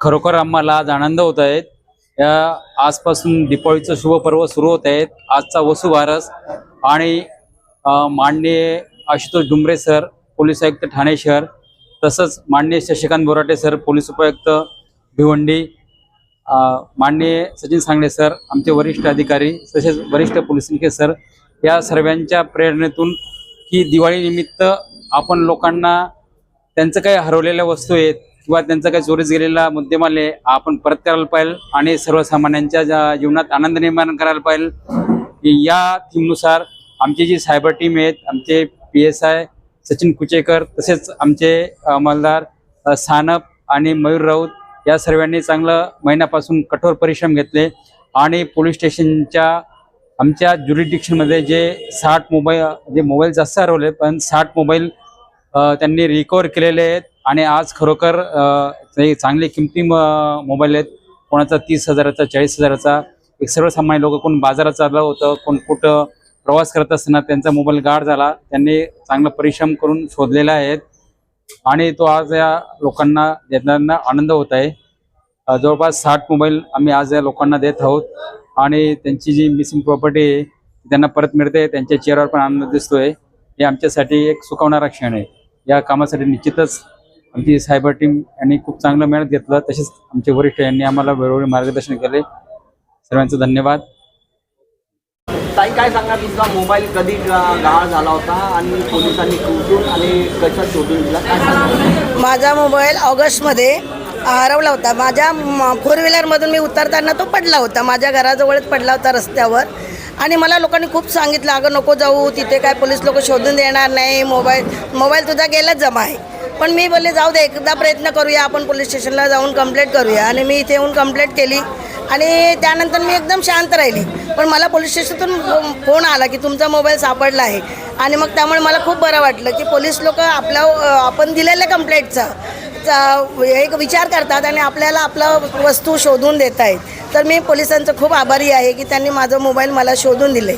खरोखर आम्हाला आज आनंद होत आहेत या आजपासून दीपावलीचं शुभ पर्व सुरू होत आहेत आजचा वसुबारस आणि माननीय आशुतोष डुंबरे सर पोलीस आयुक्त ठाणे शहर तसंच माननीय शशिकांत बोराटे सर पोलीस उपायुक्त भिवंडी माननीय सचिन सांगणे सर आमचे वरिष्ठ अधिकारी तसेच वरिष्ठ पोलीस निके सर या सर्वांच्या प्रेरणेतून की दिवाळीनिमित्त आपण लोकांना त्यांचं काही हरवलेल्या वस्तू आहेत किंवा त्यांचा काही चोरीस गेलेला मुद्देमाल आहे आपण परत करायला पाहिजे आणि सर्वसामान्यांच्या ज्या जीवनात आनंद निर्माण करायला पाहिजे. की या थीमनुसार आमची जी सायबर टीम आहेत आमचे P S I Sachin Kuchekar तसेच आमचे अंमलदार सानप आणि मयूर राऊत या सर्वांनी चांगलं महिन्यापासून कठोर परिश्रम घेतले आणि पोलीस स्टेशनच्या आमच्या ज्युरिडिक्शनमध्ये जे साठ मोबाईल जे मोबाईल जास्त हरवले पण साठ मोबाईल त्यांनी रिकवर केलेले आहेत. आणि आज खरोखर ते चांगले किमती मोबाईल आहेत. कोणाचा तीस हजाराचा चाळीस हजाराचा. एक सर्वसामान्य लोक कोण बाजारात चाललं होतं कोण कुठं प्रवास करत असताना त्यांचा मोबाईल गाड झाला. त्यांनी चांगला परिश्रम करून शोधलेला आहेत आणि तो आज या लोकांना देणाऱ्यांना आनंद होत आहे. जवळपास साठ मोबाईल आम्ही आज या लोकांना देत आहोत. आणि त्यांची जी मिसिंग प्रॉपर्टी आहे त्यांना परत मिळते. त्यांच्या चेहऱ्यावर पण आनंद दिसतोय. हे आमच्यासाठी एक सुखावणारा क्षण आहे. या कामासाठी निश्चितच आमची सायबर टीम यांनी खूप चांगलं मेहनत घेतलं. तसेच आमचे वरिष्ठ यांनी आम्हाला वेळोवेळी मार्गदर्शन केले. सर्वांचं धन्यवाद. ताई काय सांगणार तुमचा मोबाईल कधी गा- गहाळ झाला होता आणि पोलिसांनी शोधून आणि कशा शोधून दिला? माझा मोबाईल ऑगस्टमध्ये हरवला होता. माझ्या फोर व्हीलरमधून मी उतरताना तो पडला होता. माझ्या घराजवळच पडला होता रस्त्यावर. आणि मला लोकांनी खूप सांगितलं अगं नको जाऊ. तिथे काय पोलीस लोक शोधून देणार नाही. मोबाईल मोबाईल तुझा गेलाच जमा आहे. पण मी बोलले जाऊ दे एकदा प्रयत्न करूया आपण पोलीस स्टेशनला जाऊन कंप्लेंट करूया. आणि मी इथे येऊन कंप्लेंट केली. आणि त्यानंतर मी एकदम शांत राहिली. पण मला पोलीस स्टेशनतून फो- फोन आला की तुमचा मोबाईल सापडला आहे. आणि मग त्यामुळे मला खूप बरं वाटलं की पोलीस लोक आपल्या आपण दिलेल्या कंप्लेंटचा एक विचार करतात आणि आपल्याला आपलं वस्तू शोधून देत आहेत तर मी पोलिसांचं खूप आभारी आहे की त्यांनी माझा मोबाईल मला शोधून दिले.